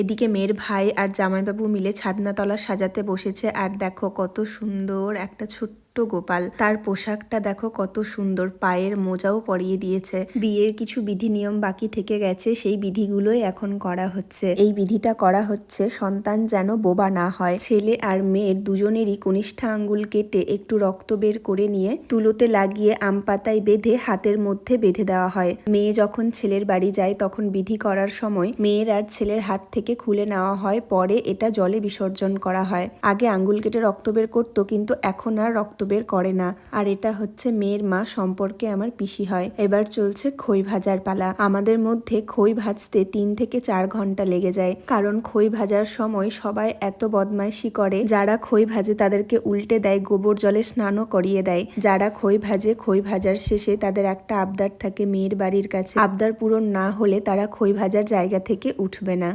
এদিকে মেয়ের ভাই আর জামাইবাবু মিলে ছাদনাতলা সাজাতে বসেছে। আর দেখো কত সুন্দর একটা ছোট্ট গোপাল। তার পোশাকটা দেখো কত সুন্দর, পায়ের মোজাও পরিয়ে দিয়েছে। বিয়ের কিছু বিধি নিয়ম বাকি থেকে গেছে, সেই বিধিগুলোই এখন করা হচ্ছে। এই বিধিটা করা হচ্ছে, সন্তান যেন বোবা না হয়। ছেলে আর মেয়ের দুজনেরই কনিষ্ঠা আঙ্গুল কেটে একটু রক্ত বের করে নিয়ে তুলোতে লাগিয়ে আম পাতায় বেঁধে হাতের মধ্যে বেঁধে দেওয়া হয়। মেয়ে যখন ছেলের বাড়ি যায়, তখন বিধি করার সময় মেয়ের আর ছেলের হাত থেকে খুলে নেওয়া হয়, পরে এটা জলে বিসর্জন করা হয়। আগে আঙ্গুল কেটে রক্ত বের করতো, কিন্তু এখন আর রক্ত বের করে না। আর এটা হচ্ছে মেয়ের মা সম্পর্কে আমার পিসি হয়। এবার চলছে খই ভাজার পালা। আমাদের মধ্যে খই ভাজতে তিন থেকে চার ঘণ্টা লেগে যায়। কারণ খই ভাজার সময় সবাই এত বদমাইশি করে। যারা খই ভাজে তাদেরকে উল্টে দেয়, গোবর জলে স্নানও করিয়ে দেয়। যারা খই ভাজে, খই ভাজার শেষে তাদের একটা আবদার থাকে মেয়ের বাড়ির কাছে। আবদার পূরণ না হলে তারা খই ভাজার জায়গা থেকে উঠবে না।